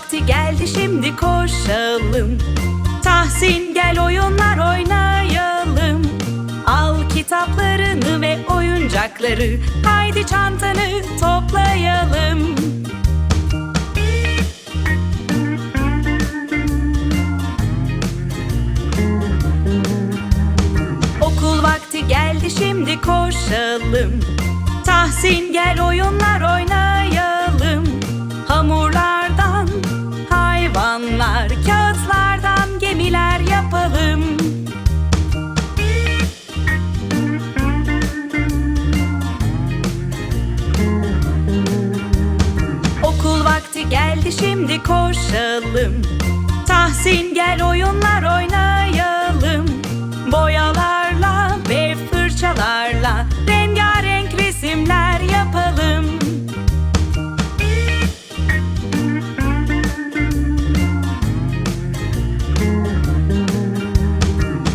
vakti geldi şimdi koşalım. Tahsin gel oyunlar oynayalım. Al kitaplarını ve oyuncakları Haydi çantanı toplayalım. Okul vakti geldi şimdi koşalım. Tahsin gel oyunlar oynayalım geldi şimdi koşalım. Tahsin gel oyunlar oynayalım. Boyalarla ve fırçalarla Rengarenk resimler yapalım.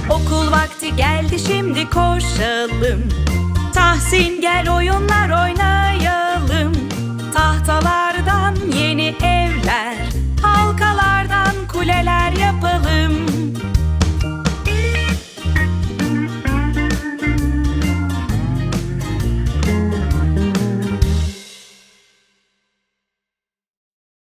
Okul vakti geldi şimdi koşalım. Tahsin gel oyunlar oynayalım